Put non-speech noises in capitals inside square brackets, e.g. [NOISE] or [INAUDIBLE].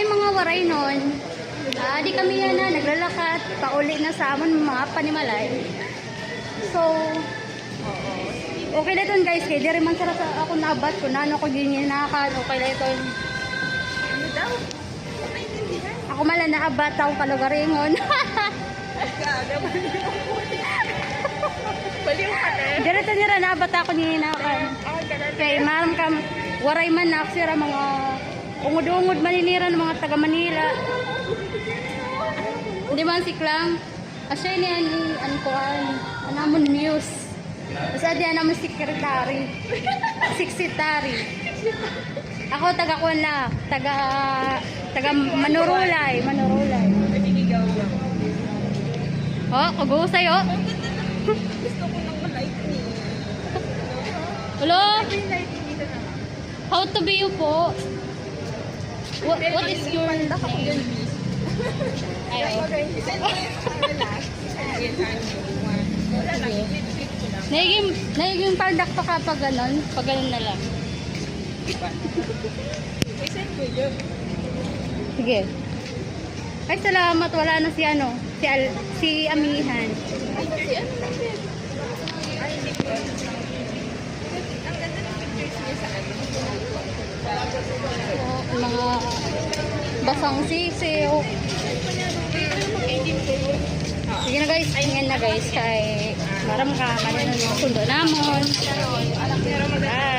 Hi mga waray nun. Ah, di kami yan na naglalakad pauli na sa amon mga panimalay. So, okay na ito guys. Kaya di rin man sarap sa ako nabat ko na ano ko gininakan. Okay na ito. Ano daw? Ako mala naabat ako kalugaringon. [LAUGHS] Baliw ka na. Direto nira naabat ako gininakan. Ah. Kay maram kam waray man na sira mga ungod-ungod maninira ng mga taga Manila. Di ba si Klang? Asya ni ani an an anamon muse. Basta di anamon secretary. [LAUGHS] Secretary. Ako taga kuan la, taga taga Manurulay, Manurulay. Oh, kagusay oh. Gusto ko nang malike ni. Hello? How to be you po? What, what is your name? Nagiging, nagiging pandak pa kapag ganon, pag ganon na lang. Sige. Ay, salamat. Wala na si ano, si, Al, si Amihan. Ang ganda ng pictures niya sa ano. Mga basang sisiw. Sige na guys, tingin na guys. Kay maram ka, kanina yung sundo namon. Bye.